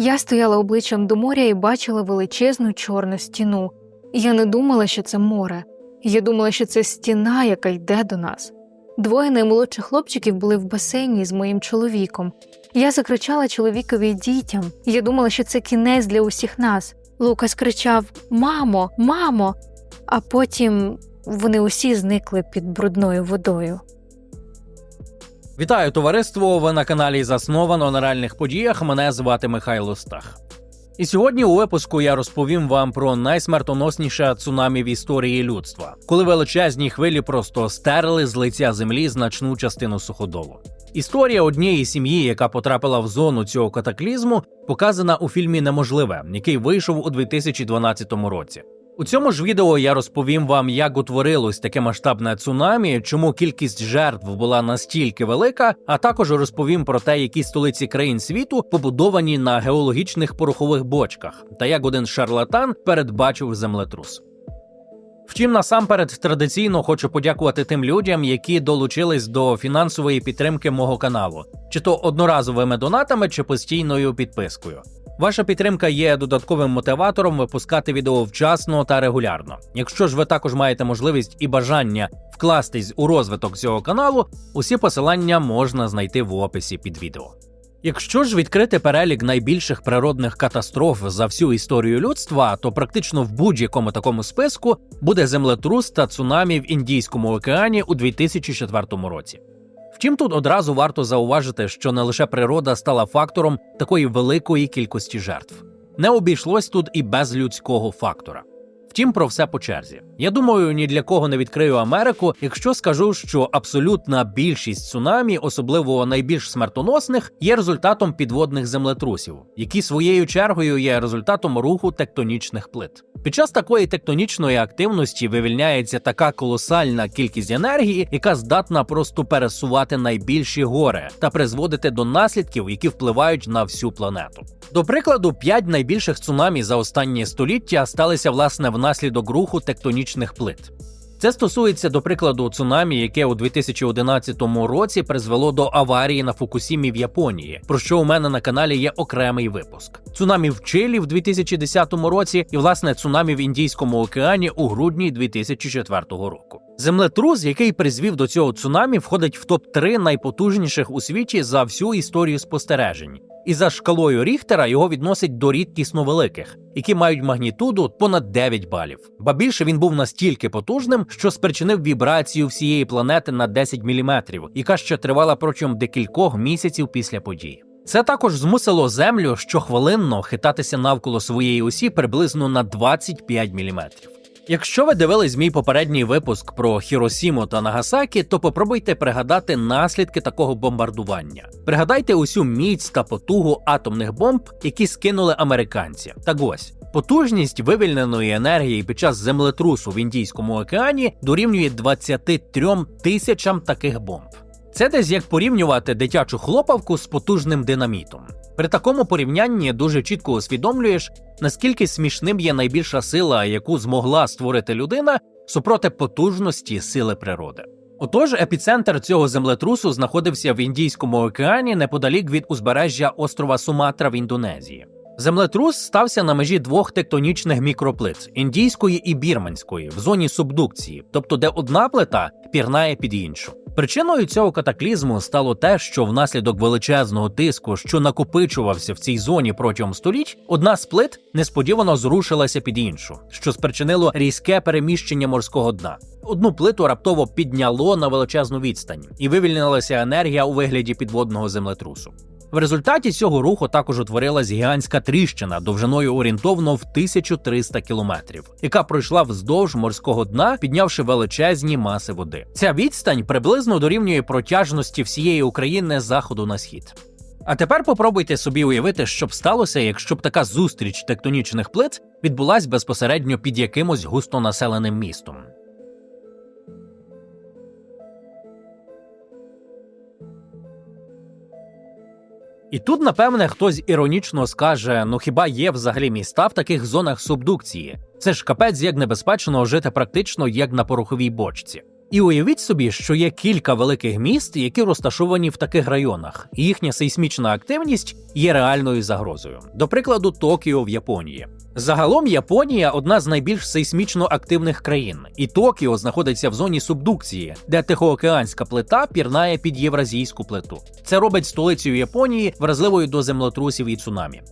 Я стояла обличчям до моря і бачила величезну чорну стіну. Я не думала, що це море. Я думала, що це стіна, яка йде до нас. Двоє наймолодших хлопчиків були в басейні з моїм чоловіком. Я закричала чоловікові й дітям. Я думала, що це кінець для усіх нас. Лукас кричав Мамо, мамо. А потім вони усі зникли під брудною водою. Вітаю товариство! Ви на каналі Засновано на реальних подіях. Мене звати Михайло Стах. І сьогодні у випуску я розповім вам про найсмертоносніше цунамі в історії людства, коли величезні хвилі просто стерли з лиця землі значну частину суходолу. Історія однієї сім'ї, яка потрапила в зону цього катаклізму, показана у фільмі Неможливе, який вийшов у 2012 році. У цьому ж відео я розповім вам, як утворилось таке масштабне цунамі, чому кількість жертв була настільки велика, а також розповім про те, які столиці країн світу побудовані на геологічних порохових бочках, та як один шарлатан передбачив землетрус. Втім, насамперед традиційно хочу подякувати тим людям, які долучились до фінансової підтримки мого каналу, чи то одноразовими донатами, чи постійною підпискою. Ваша підтримка є додатковим мотиватором випускати відео вчасно та регулярно. Якщо ж ви також маєте можливість і бажання вкластись у розвиток цього каналу, усі посилання можна знайти в описі під відео. Якщо ж відкрити перелік найбільших природних катастроф за всю історію людства, то практично в будь-якому такому списку буде землетрус та цунамі в Індійському океані у 2004 році. Втім, тут одразу варто зауважити, що не лише природа стала фактором такої великої кількості жертв. Не обійшлось тут і без людського фактора. Втім, про все по черзі. Я думаю, ні для кого не відкрию Америку, якщо скажу, що абсолютна більшість цунамі, особливо найбільш смертоносних, є результатом підводних землетрусів, які своєю чергою є результатом руху тектонічних плит. Під час такої тектонічної активності вивільняється така колосальна кількість енергії, яка здатна просто пересувати найбільші гори та призводити до наслідків, які впливають на всю планету. До прикладу, п'ять найбільших цунамі за останні століття сталися власне внаслідок руху тектонічних плит. Це стосується до прикладу цунамі, яке у 2011 році призвело до аварії на Фукусімі в Японії, про що у мене на каналі є окремий випуск. Цунамі в Чилі в 2010 році, і власне цунамі в Індійському океані у грудні 2004 року. Землетрус, який призвів до цього цунамі, входить в топ 3 найпотужніших у світі за всю історію спостережень. І за шкалою Ріхтера його відносять до рідкісно великих, які мають магнітуду понад 9 балів. Ба більше він був настільки потужним, що спричинив вібрацію всієї планети на 10 мм, яка ще тривала протягом декількох місяців після події. Це також змусило землю щохвилинно хитатися навколо своєї осі приблизно на 25 мм. Якщо ви дивились мій попередній випуск про Хіросіму та Нагасакі, то попробуйте пригадати наслідки такого бомбардування. Пригадайте усю міць та потугу атомних бомб, які скинули американці. Так ось. Потужність вивільненої енергії під час землетрусу в Індійському океані дорівнює 23 тисячам таких бомб. Це десь як порівнювати дитячу хлопавку з потужним динамітом. При такому порівнянні дуже чітко усвідомлюєш, наскільки смішним є найбільша сила, яку змогла створити людина супроти потужності сили природи. Отож, епіцентр цього землетрусу знаходився в Індійському океані неподалік від узбережжя острова Суматра в Індонезії. Землетрус стався на межі двох тектонічних мікроплит індійської і бірманської в зоні субдукції, тобто де одна плита пірнає під іншу. Причиною цього катаклізму стало те, що внаслідок величезного тиску, що накопичувався в цій зоні протягом століть, одна з плит несподівано зрушилася під іншу, що спричинило різке переміщення морського дна. Одну плиту раптово підняло на величезну відстань, і вивільнилася енергія у вигляді підводного землетрусу. В результаті цього руху також утворилась гігантська тріщина довжиною орієнтовно в 1300 кілометрів, яка пройшла вздовж морського дна, піднявши величезні маси води. Ця відстань приблизно дорівнює протяжності всієї України з заходу на схід. А тепер попробуйте собі уявити, що б сталося, якщо б така зустріч тектонічних плит відбулась безпосередньо під якимось густонаселеним містом. І тут, напевне, хтось іронічно скаже: ну хіба є взагалі міста в таких зонах субдукції? Це ж капець як небезпечно жити практично як на пороховій бочці. І уявіть собі, що є кілька великих міст, які розташовані в таких районах, і їхня сейсмічна активність є реальною загрозою. До прикладу, Токіо в Японії. Загалом Японія одна з найбільш сейсмічно активних країн, і Токіо знаходиться в зоні субдукції, де Тихоокеанська плита пірнає під євразійську плиту. Це робить столицю Японії вразливою до землетрусів і цунамі.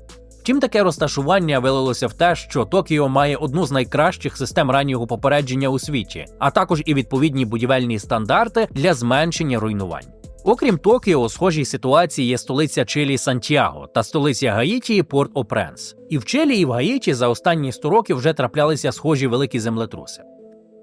Втім, таке розташування вилилося в те, що Токіо має одну з найкращих систем раннього попередження у світі, а також і відповідні будівельні стандарти для зменшення руйнувань. Окрім Токіо, у схожій ситуації є столиця Чилі Сантьяго та столиця Гаїті Порт Опренс. І в Чилі, і в Гаїті за останні 100 років вже траплялися схожі великі землетруси.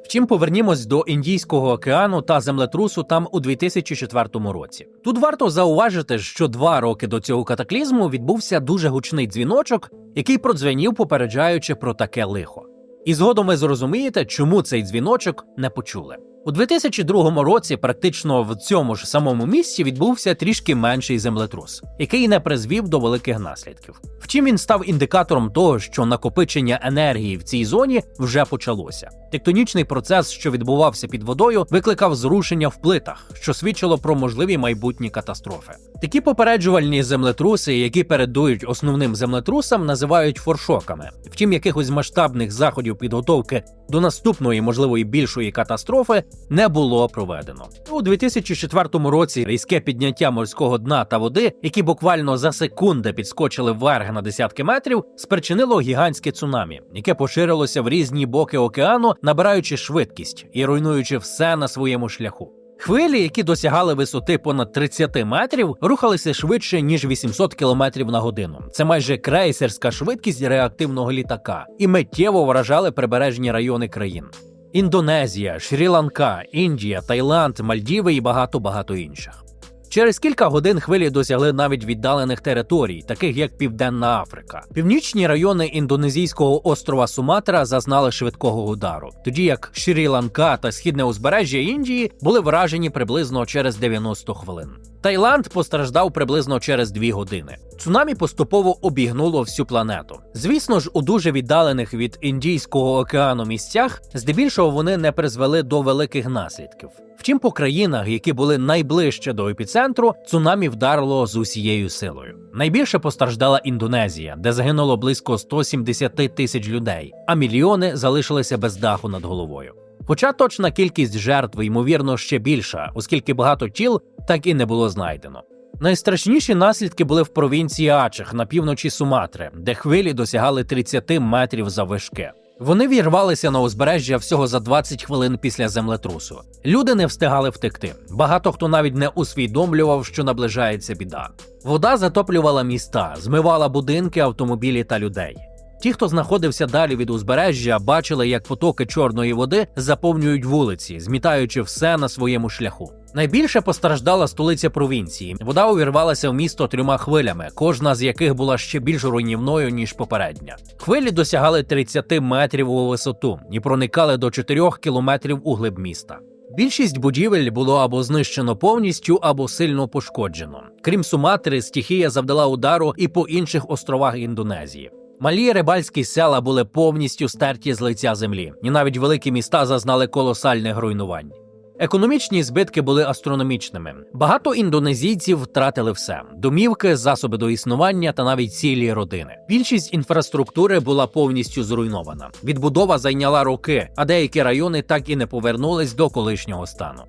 Втім, повернімось до Індійського океану та землетрусу там у 2004 році. Тут варто зауважити, що два роки до цього катаклізму відбувся дуже гучний дзвіночок, який продзвенів, попереджаючи про таке лихо. І згодом ви зрозумієте, чому цей дзвіночок не почули. У 2002 році, практично в цьому ж самому місці, відбувся трішки менший землетрус, який не призвів до великих наслідків. Втім, він став індикатором того, що накопичення енергії в цій зоні вже почалося. Тектонічний процес, що відбувався під водою, викликав зрушення в плитах, що свідчило про можливі майбутні катастрофи. Такі попереджувальні землетруси, які передують основним землетрусам, називають форшоками. Втім, якихось масштабних заходів підготовки до наступної можливої більшої катастрофи не було проведено. У 2004 році різке підняття морського дна та води, які буквально за секунди підскочили вверх на десятки метрів, спричинило гігантське цунамі, яке поширилося в різні боки океану, набираючи швидкість і руйнуючи все на своєму шляху. Хвилі, які досягали висоти понад 30 метрів, рухалися швидше ніж 800 км на годину. Це майже крейсерська швидкість реактивного літака, і миттєво вражали прибережні райони країн. Індонезія, Шрі-Ланка, Індія, Таїланд, Мальдіви і багато багато інших. Через кілька годин хвилі досягли навіть віддалених територій, таких як Південна Африка. Північні райони індонезійського острова Суматра зазнали швидкого удару, тоді як Шрі-Ланка та східне узбережжя Індії були вражені приблизно через 90 хвилин. Таїланд постраждав приблизно через 2 години. Цунамі поступово обігнуло всю планету. Звісно ж, у дуже віддалених від Індійського океану місцях, здебільшого вони не призвели до великих наслідків. Втім, по країнах, які були найближче до епіцентру, цунамі вдарило з усією силою. Найбільше постраждала Індонезія, де загинуло близько 170 тисяч людей, а мільйони залишилися без даху над головою. Хоча точна кількість жертв, ймовірно, ще більша, оскільки багато тіл так і не було знайдено. Найстрашніші наслідки були в провінції Ачех на півночі Суматри, де хвилі досягали 30 метрів заввишки. Вони вірвалися на узбережжя всього за 20 хвилин після землетрусу. Люди не встигали втекти. Багато хто навіть не усвідомлював, що наближається біда. Вода затоплювала міста, змивала будинки, автомобілі та людей. Ті, хто знаходився далі від узбережжя, бачили, як потоки чорної води заповнюють вулиці, змітаючи все на своєму шляху. Найбільше постраждала столиця провінції. Вода увірвалася в місто трьома хвилями, кожна з яких була ще більш руйнівною ніж попередня. Хвилі досягали 30 метрів у висоту і проникали до 4 кілометрів у глиб міста. Більшість будівель було або знищено повністю, або сильно пошкоджено. Крім Суматри, стихія завдала удару і по інших островах Індонезії. Малі рибальські села були повністю стерті з лиця землі, і навіть великі міста зазнали колосальних руйнувань. Економічні збитки були астрономічними. Багато індонезійців втратили все: домівки, засоби до існування та навіть цілі родини. Більшість інфраструктури була повністю зруйнована. Відбудова зайняла роки, а деякі райони так і не повернулись до колишнього стану.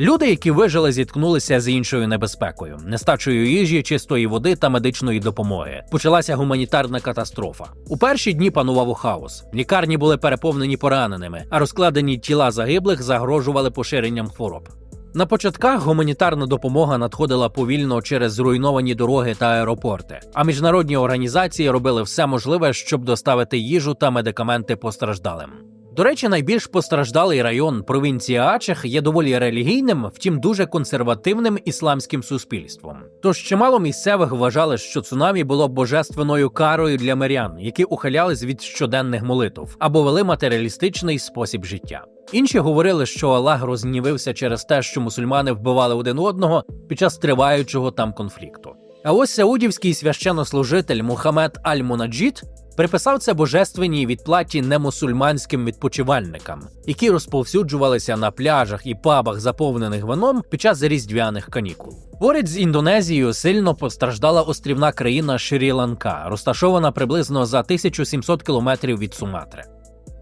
Люди, які вижили, зіткнулися з іншою небезпекою, нестачею їжі, чистої води та медичної допомоги. Почалася гуманітарна катастрофа. У перші дні панував хаос. Лікарні були переповнені пораненими, а розкладені тіла загиблих загрожували поширенням хвороб. На початках гуманітарна допомога надходила повільно через зруйновані дороги та аеропорти. А міжнародні організації робили все можливе, щоб доставити їжу та медикаменти постраждалим. До речі, найбільш постраждалий район провінції Ачех є доволі релігійним, втім дуже консервативним ісламським суспільством. Тож чимало місцевих вважали, що цунамі було божественною карою для мирян, які ухилялись від щоденних молитв або вели матеріалістичний спосіб життя. Інші говорили, що Аллах рознівився через те, що мусульмани вбивали один одного під час триваючого там конфлікту. А ось саудівський священнослужитель Мухаммед Аль-Мунаджід Приписав це божественній відплаті немусульманським відпочивальникам, які розповсюджувалися на пляжах і пабах, заповнених вином під час різдвяних канікул. Поряд з Індонезією сильно постраждала острівна країна Шрі-Ланка, розташована приблизно за 1700 кілометрів від Суматри.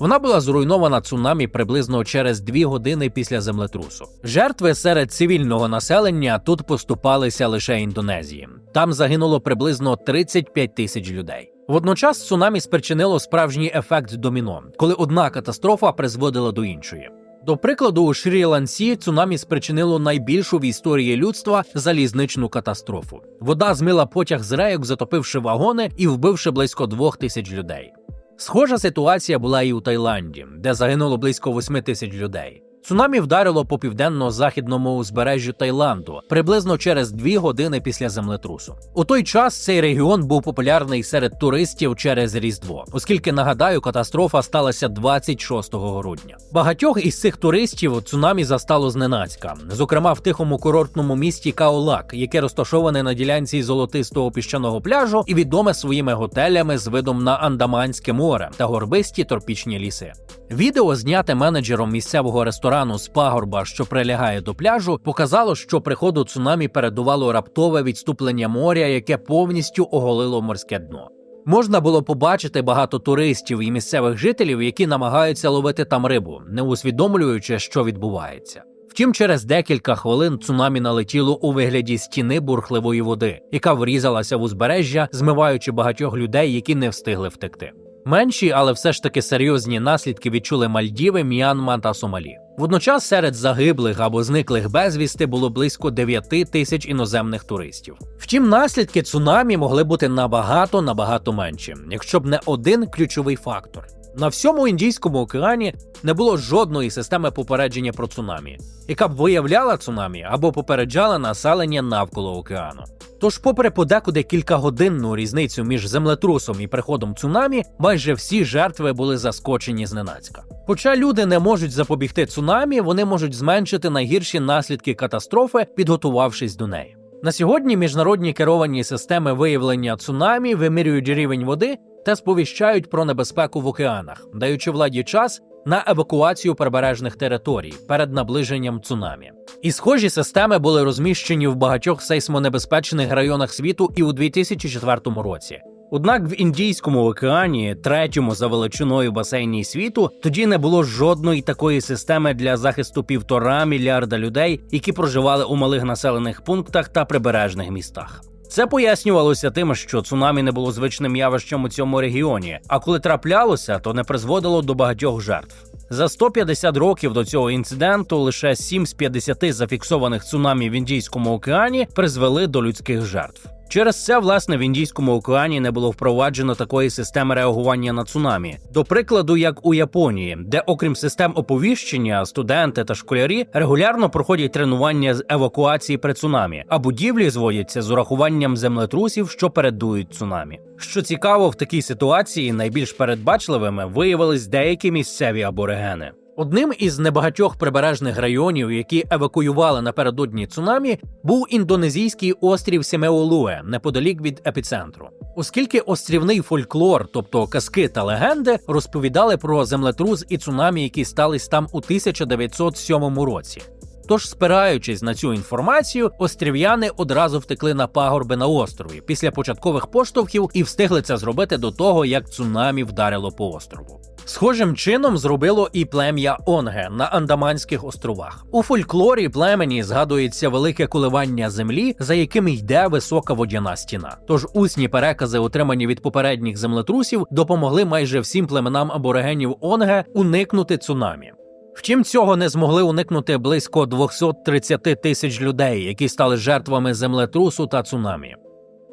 Вона була зруйнована цунамі приблизно через дві години після землетрусу. Жертви серед цивільного населення тут поступалися лише Індонезії. Там загинуло приблизно 35 тисяч людей. Водночас цунамі спричинило справжній ефект доміно, коли одна катастрофа призводила до іншої. До прикладу, у Шрі-Лансі цунамі спричинило найбільшу в історії людства залізничну катастрофу. Вода змила потяг з рейок, затопивши вагони і вбивши близько двох тисяч людей. Схожа ситуація була і у Таїланді, де загинуло близько 8 тисяч людей. Цунамі вдарило по південно-західному узбережжю Таїланду приблизно через дві години після землетрусу. У той час цей регіон був популярний серед туристів через Різдво, оскільки нагадаю, катастрофа сталася 26 грудня. Багатьох із цих туристів цунамі застало зненацька, зокрема в тихому курортному місті Каолак, яке розташоване на ділянці золотистого піщаного пляжу і відоме своїми готелями з видом на Андаманське море та горбисті тропічні ліси. Відео, зняте менеджером місцевого ресторану з пагорба, що прилягає до пляжу, показало, що приходу цунамі передувало раптове відступлення моря, яке повністю оголило морське дно. Можна було побачити багато туристів і місцевих жителів, які намагаються ловити там рибу, не усвідомлюючи, що відбувається. Втім, через декілька хвилин цунамі налетіло у вигляді стіни бурхливої води, яка врізалася в узбережжя, змиваючи багатьох людей, які не встигли втекти. Менші, але все ж таки серйозні наслідки відчули Мальдіви, М'янма та Сомалі. Водночас серед загиблих або зниклих безвісти було близько 9 тисяч іноземних туристів. Втім, наслідки цунамі могли бути набагато набагато менші, якщо б не один ключовий фактор. На всьому Індійському океані не було жодної системи попередження про цунамі, яка б виявляла цунамі або попереджала населення навколо океану. Тож, попри подекуди кількагодинну різницю між землетрусом і приходом цунамі, майже всі жертви були заскочені зненацька. Хоча люди не можуть запобігти цунамі, вони можуть зменшити найгірші наслідки катастрофи, підготувавшись до неї. На сьогодні міжнародні керовані системи виявлення цунамі вимірюють рівень води та сповіщають про небезпеку в океанах, даючи владі час на евакуацію прибережних територій перед наближенням цунамі. І схожі системи були розміщені в багатьох сейсмонебезпечних районах світу і у 2004 році. Однак в Індійському океані, третьому за величиною басейні світу, тоді не було жодної такої системи для захисту півтора мільярда людей, які проживали у малих населених пунктах та прибережних містах. Це пояснювалося тим, що цунамі не було звичним явищем у цьому регіоні, а коли траплялося, то не призводило до багатьох жертв. За 150 років до цього інциденту лише 7 з 50 зафіксованих цунамі в Індійському океані призвели до людських жертв. Через це, власне, в Індійському океані не було впроваджено такої системи реагування на цунамі. До прикладу, як у Японії, де, окрім систем оповіщення, студенти та школярі регулярно проходять тренування з евакуації при цунамі, а будівлі зводяться з урахуванням землетрусів, що передують цунамі. Що цікаво, в такій ситуації найбільш передбачливими виявились деякі місцеві аборигени. Одним із небагатьох прибережних районів, які евакуювали напередодні цунамі, був індонезійський острів Семеолуе неподалік від епіцентру. Оскільки острівний фольклор, тобто казки та легенди, розповідали про землетрус і цунамі, які стались там у 1907 році. Тож, спираючись на цю інформацію, острів'яни одразу втекли на пагорби на острові після початкових поштовхів і встигли це зробити до того, як цунамі вдарило по острову. Схожим чином зробило і плем'я Онге на Андаманських островах. У фольклорі племені згадується велике коливання землі, за якими йде висока водяна стіна. Тож усні перекази, отримані від попередніх землетрусів, допомогли майже всім племенам аборигенів Онге уникнути цунамі. Втім, цього не змогли уникнути близько 230 тисяч людей, які стали жертвами землетрусу та цунамі.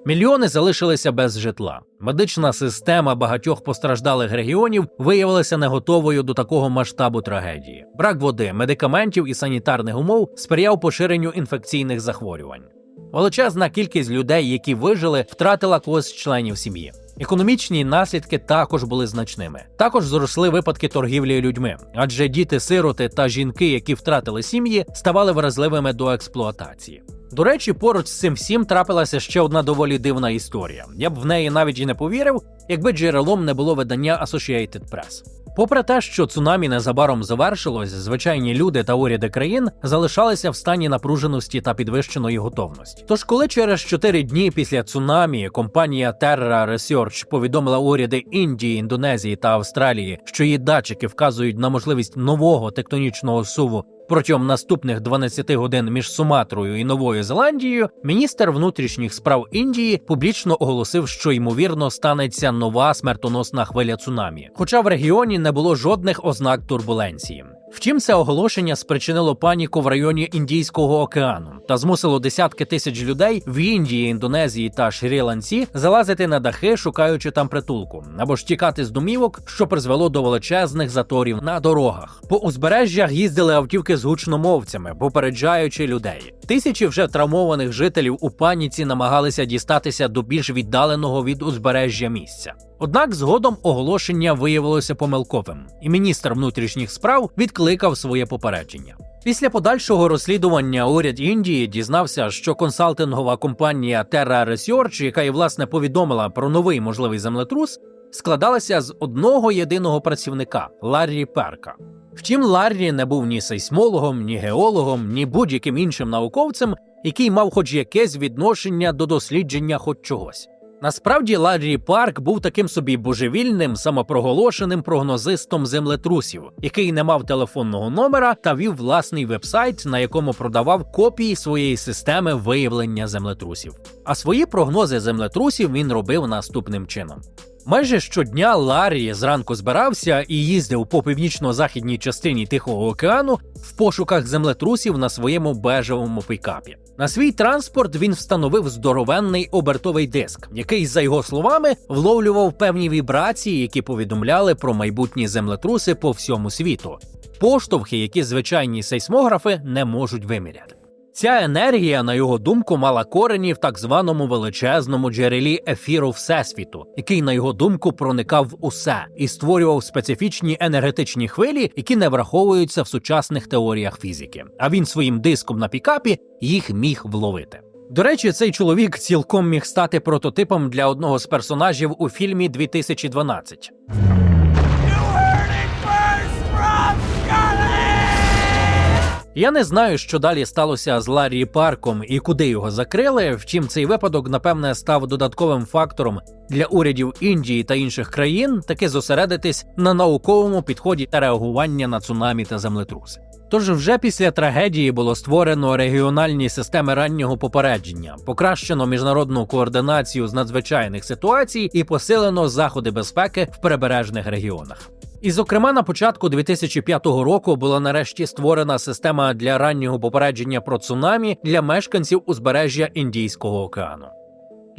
Мільйони залишилися без житла. Медична система багатьох постраждалих регіонів виявилася не готовою до такого масштабу трагедії. Брак води, медикаментів і санітарних умов сприяв поширенню інфекційних захворювань. Величезна кількість людей, які вижили, втратила когось членів сім'ї. Економічні наслідки також були значними. Також зросли випадки торгівлі людьми, адже діти, сироти та жінки, які втратили сім'ї, ставали вразливими до експлуатації. До речі, поруч з цим всім трапилася ще одна доволі дивна історія. Я б в неї навіть і не повірив, якби джерелом не було видання Associated Press. Попри те, що цунамі незабаром завершилось, звичайні люди та уряди країн залишалися в стані напруженості та підвищеної готовності. Тож, коли через 4 дні після цунамі компанія Terra Research повідомила уряди Індії, Індонезії та Австралії, що її датчики вказують на можливість нового тектонічного суву протягом наступних 12 годин між Суматрою і Новою Зеландією, міністр внутрішніх справ Індії публічно оголосив, що ймовірно станеться нова смертоносна хвиля цунамі, хоча в регіоні не було жодних ознак турбуленції. Втім, це оголошення спричинило паніку в районі Індійського океану та змусило десятки тисяч людей в Індії, Індонезії та Шрі-Ланці залазити на дахи, шукаючи там притулку, або ж тікати з домівок, що призвело до величезних заторів на дорогах. По узбережжях їздили автівки з гучномовцями, попереджаючи людей. Тисячі вже травмованих жителів у паніці намагалися дістатися до більш віддаленого від узбережжя місця. Однак згодом оголошення виявилося помилковим, і міністр внутрішніх справ відкликав своє попередження. Після подальшого розслідування уряд Індії дізнався, що консалтингова компанія Terra Research, яка і власне повідомила про новий можливий землетрус, складалася з одного єдиного працівника Ларрі Перка. Втім, Ларрі не був ні сейсмологом, ні геологом, ні будь-яким іншим науковцем, який мав хоч якесь відношення до дослідження хоч чогось. Насправді Ларрі Парк був таким собі божевільним, самопроголошеним прогнозистом землетрусів, який не мав телефонного номера та вів власний вебсайт, на якому продавав копії своєї системи виявлення землетрусів. А свої прогнози землетрусів він робив наступним чином. Майже щодня Ларрі зранку збирався і їздив по північно-західній частині Тихого океану в пошуках землетрусів на своєму бежевому пікапі. На свій транспорт він встановив здоровенний обертовий диск, який, за його словами, вловлював певні вібрації, які повідомляли про майбутні землетруси по всьому світу, поштовхи, які звичайні сейсмографи не можуть виміряти. Ця енергія, на його думку, мала корені в так званому величезному джерелі ефіру Всесвіту, який, на його думку, проникав в усе і створював специфічні енергетичні хвилі, які не враховуються в сучасних теоріях фізики. А він своїм диском на пікапі їх міг вловити. До речі, цей чоловік цілком міг стати прототипом для одного з персонажів у фільмі 2012. Я не знаю, що далі сталося з Ларрі Парком і куди його закрили. Втім, цей випадок, напевне, став додатковим фактором для урядів Індії та інших країн таки зосередитись на науковому підході та реагування на цунамі та землетруси. Тож вже після трагедії було створено регіональні системи раннього попередження, покращено міжнародну координацію з надзвичайних ситуацій і посилено заходи безпеки в прибережних регіонах. І, зокрема, на початку 2005 року була нарешті створена система для раннього попередження про цунамі для мешканців узбережжя Індійського океану.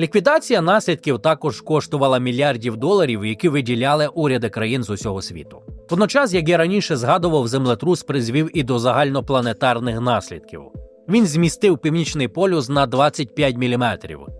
Ліквідація наслідків також коштувала мільярдів доларів, які виділяли уряди країн з усього світу. Водночас, як я раніше згадував, землетрус призвів і до загальнопланетарних наслідків. Він змістив північний полюс на 25 мм,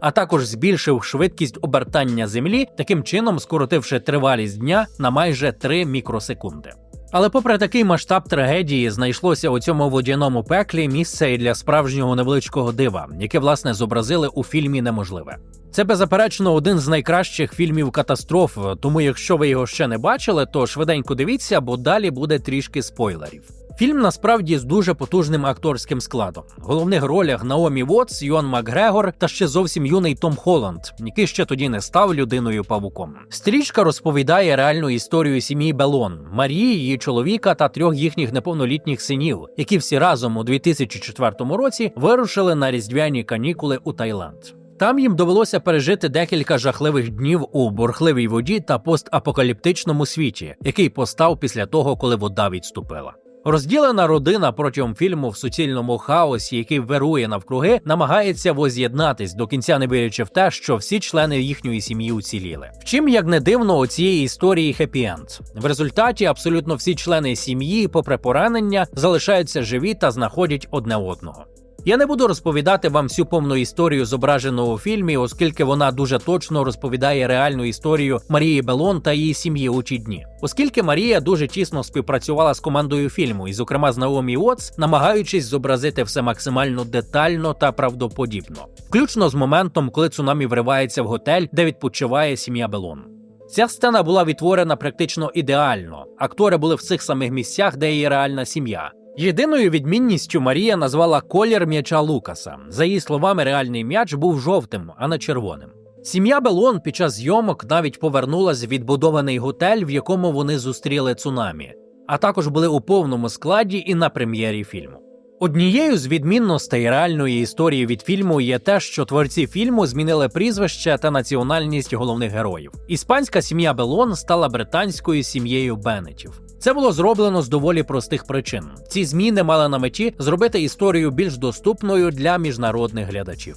а також збільшив швидкість обертання землі, таким чином скоротивши тривалість дня на майже 3 мікросекунди. Але попри такий масштаб трагедії, знайшлося у цьому водяному пеклі місце і для справжнього невеличкого дива, яке власне зобразили у фільмі Неможливе. Це беззаперечно один з найкращих фільмів катастроф. Тому, якщо ви його ще не бачили, то швиденько дивіться, бо далі буде трішки спойлерів. Фільм насправді з дуже потужним акторським складом. В головних ролях Наомі Вотс, Йон Макгрегор та ще зовсім юний Том Холланд, який ще тоді не став людиною павуком. Стрічка розповідає реальну історію сім'ї Белон, Марії, її чоловіка та трьох їхніх неповнолітніх синів, які всі разом у 2004 році вирушили на різдвяні канікули у Таїланд. Там їм довелося пережити декілька жахливих днів у бурхливій воді та постапокаліптичному світі, який постав після того, коли вода відступила. Розділена родина протягом фільму в суцільному хаосі, який вирує навкруги, намагається воз'єднатись до кінця, не вірячи в те, що всі члени їхньої сім'ї уціліли. Втім, як не дивно, у цієї історії хеппі-енд. В результаті абсолютно всі члени сім'ї, попри поранення, залишаються живі та знаходять одне одного. Я не буду розповідати вам всю повну історію, зображену у фільмі, оскільки вона дуже точно розповідає реальну історію Марії Белон та її сім'ї у ті дні. Оскільки Марія дуже тісно співпрацювала з командою фільму, і, зокрема, з Наомі Уотс, намагаючись зобразити все максимально детально та правдоподібно, включно з моментом, коли цунамі вривається в готель, де відпочиває сім'я Белон. Ця сцена була відтворена практично ідеально. Актори були в цих самих місцях, де її реальна сім'я. Єдиною відмінністю Марія назвала колір м'яча Лукаса. За її словами, реальний м'яч був жовтим, а не червоним. Сім'я Белон під час зйомок навіть повернулась в відбудований готель, в якому вони зустріли цунамі, а також були у повному складі і на прем'єрі фільму. Однією з відмінностей реальної історії від фільму є те, що творці фільму змінили прізвище та національність головних героїв. Іспанська сім'я Белон стала британською сім'єю Беннетів. Це було зроблено з доволі простих причин. Ці зміни мали на меті зробити історію більш доступною для міжнародних глядачів.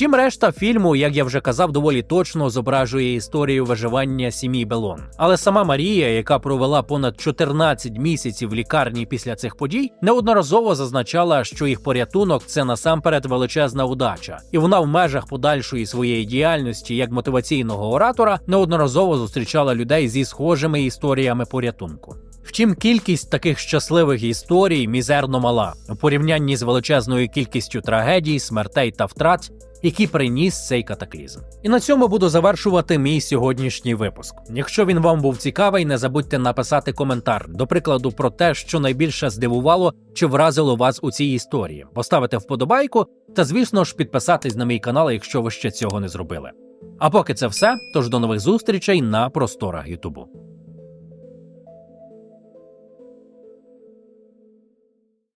Втім, решта фільму, як я вже казав, доволі точно зображує історію виживання сім'ї Белон. Але сама Марія, яка провела понад 14 місяців в лікарні після цих подій, неодноразово зазначала, що їх порятунок це насамперед величезна удача, і вона в межах подальшої своєї діяльності як мотиваційного оратора неодноразово зустрічала людей зі схожими історіями порятунку. Втім, кількість таких щасливих історій мізерно мала у порівнянні з величезною кількістю трагедій, смертей та втрат, які приніс цей катаклізм. І на цьому буду завершувати мій сьогоднішній випуск. Якщо він вам був цікавий, не забудьте написати коментар, до прикладу, про те, що найбільше здивувало чи вразило вас у цій історії, поставити вподобайку та, звісно ж, підписатись на мій канал, якщо ви ще цього не зробили. А поки це все, тож до нових зустрічей на просторах Ютубу.